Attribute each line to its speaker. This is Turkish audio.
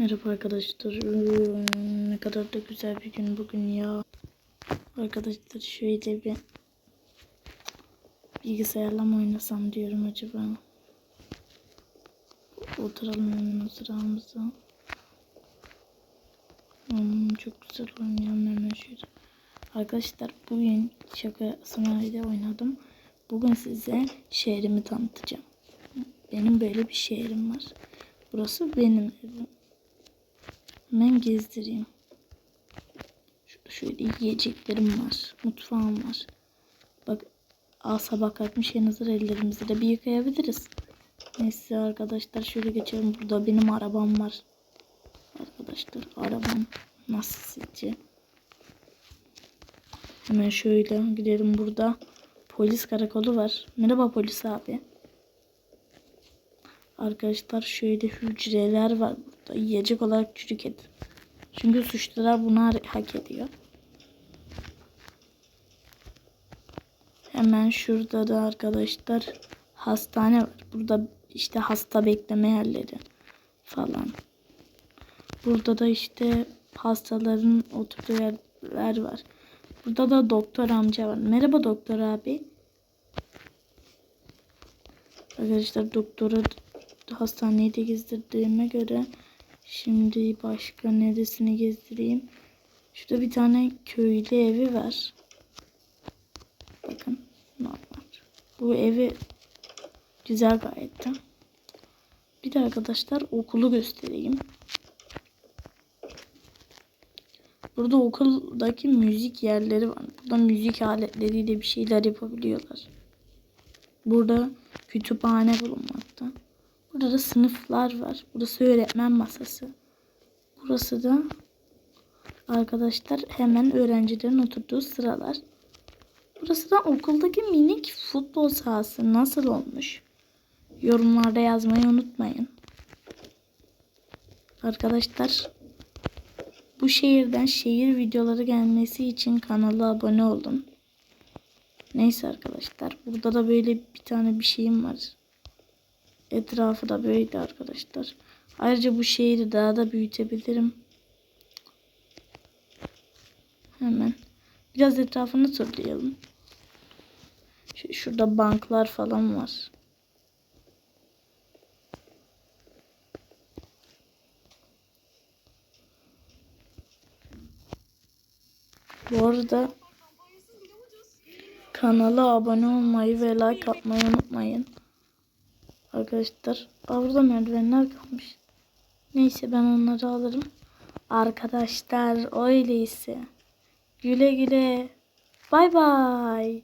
Speaker 1: Merhaba arkadaşlar. Ne kadar da güzel bir gün bugün ya. Arkadaşlar şöyle bir bilgisayarla mı oynasam diyorum acaba. Oturalım hemen oturağımıza. Hmm, çok güzel oynuyorum hemen şöyle. Arkadaşlar bugün şaka sınavıyla oynadım. Bugün size şehrimi tanıtacağım. Benim böyle bir şehrim var. Burası benim evim. Hemen gezdireyim. Şurada şöyle yiyeceklerim var. Mutfağım var. Bak al sabah kalkmış en hazır ellerimizi de bir yıkayabiliriz. Neyse arkadaşlar şöyle geçelim. Burada benim arabam var. Arkadaşlar arabam nasıl sizce? Hemen şöyle gidelim burada. Polis karakolu var. Merhaba polis abi. Arkadaşlar şöyle hücreler var burada. Yiyecek olarak çürük et. Çünkü suçlular bunu ha- hak ediyor. Hemen şurada da arkadaşlar hastane var. Burada işte hasta bekleme yerleri falan. Burada da işte hastaların oturduğu yerler var. Burada da doktor amca var. Merhaba doktor abi. Arkadaşlar doktora hastaneyi de gezdirdiğime göre şimdi başka neresini gezdireyim. Şurada bir tane köylü evi var. Bakın normal. Bu evi güzel gayet de. Bir de arkadaşlar okulu göstereyim. Burada okuldaki müzik yerleri var. Burada müzik aletleriyle bir şeyler yapabiliyorlar. Burada kütüphane bulunmakta. Burada da sınıflar var. Burası öğretmen masası. Burası da arkadaşlar hemen öğrencilerin oturduğu sıralar. Burası da okuldaki minik futbol sahası nasıl olmuş? Yorumlarda yazmayı unutmayın. Arkadaşlar bu şehirden şehir videoları gelmesi için kanala abone olun. Neyse arkadaşlar. Burada da böyle bir tane bir şeyim var. Etrafı da böyle arkadaşlar. Ayrıca bu şehri daha da büyütebilirim. Hemen. Biraz etrafını turlayalım. Şu- Şurada banklar falan var. Bu arada kanala abone olmayı ve like atmayı unutmayın. Arkadaşlar Aa, burada merdivenler kalmış. Neyse ben onları alırım. Arkadaşlar öyleyse. Güle güle. Bay bay.